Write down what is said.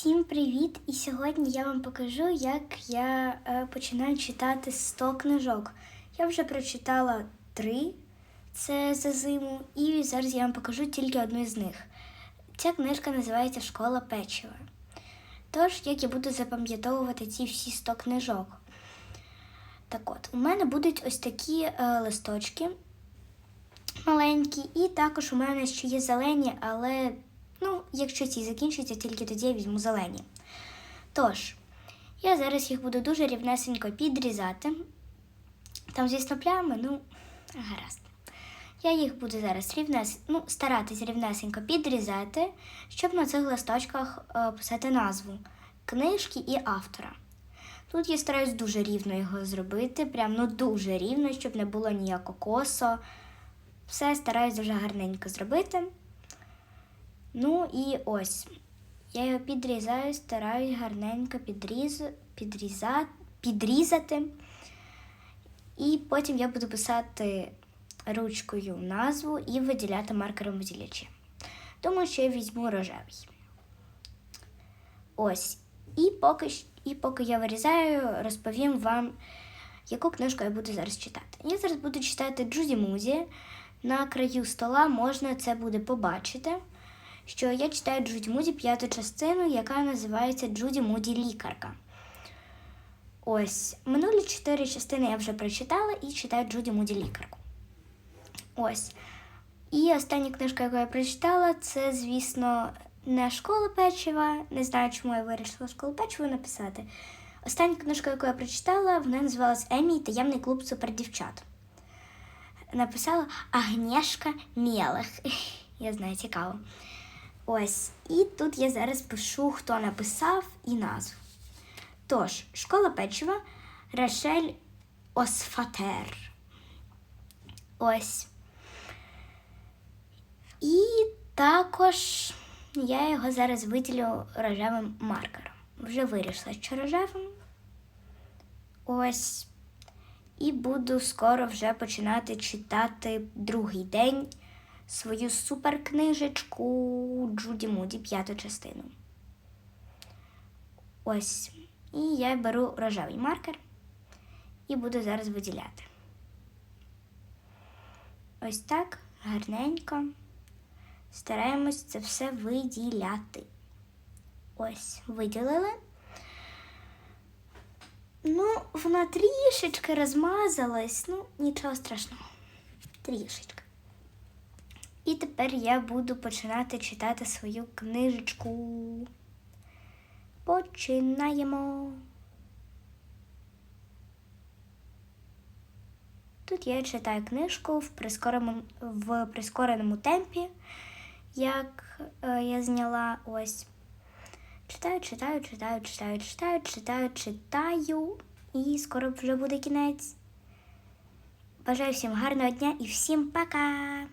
Всім привіт! І сьогодні я вам покажу, як я е, починаю читати 100 книжок. Я вже прочитала три це за зиму, і зараз я вам покажу тільки одну з них. Ця книжка називається Школа печива. Тож, як я буду запам'ятовувати ці всі 100 книжок. Так от, у мене будуть ось такі е, листочки маленькі, і також у мене ще є зелені, але ну, якщо ці закінчаться, тільки тоді я візьму зелені. Тож, я зараз їх буду дуже рівнесенько підрізати. Там, звісно, плями, ну, гаразд. Я їх буду зараз рівнес... ну, старатись рівнесенько підрізати, щоб на цих листочках е, писати назву книжки і автора. Тут я стараюсь дуже рівно його зробити, прям ну дуже рівно, щоб не було ніякого косо. Все стараюсь дуже гарненько зробити. Ну і ось. Я його підрізаю, стараюсь гарненько підріз... підріза... підрізати. І потім я буду писати ручкою назву і виділяти маркером виділячі. Думаю, що я візьму рожевий. Ось. І поки, і поки я вирізаю, розповім вам, яку книжку я буду зараз читати. Я зараз буду читати Джуді Музі. На краю стола можна це буде побачити, що я читаю Джуді Муді п'яту частину, яка називається Джуді Муді Лікарка. Ось, минулі чотири частини я вже прочитала і читаю Джуді Муді Лікарку. Ось. І остання книжка, яку я прочитала, це, звісно, не школа печива. Не знаю, чому я вирішила школу печива написати. Остання книжка, яку я прочитала, вона називалась Емі таємний клуб супердівчат. Написала Агнєшка Мєлех. Я знаю, цікаво. Ось. І тут я зараз пишу, хто написав і назву. Тож, школа печива Рашель Осфатер. Ось. І також я його зараз виділю рожевим маркером. Вже вирішила, що рожевим. Ось. І буду скоро вже починати читати другий день свою суперкнижечку Джуді Муді, п'яту частину. Ось. І я беру рожевий маркер і буду зараз виділяти. Ось так, гарненько. Стараємось це все виділяти. Ось, виділили. Ну, вона трішечки розмазалась, ну, нічого страшного. Трішечки. І тепер я буду починати читати свою книжечку. Починаємо. Тут я читаю книжку в прискореному, в прискореному темпі, як е, я зняла ось. Читаю, читаю, читаю, читаю, читаю, читаю, читаю. І скоро вже буде кінець. Бажаю всім гарного дня і всім пока!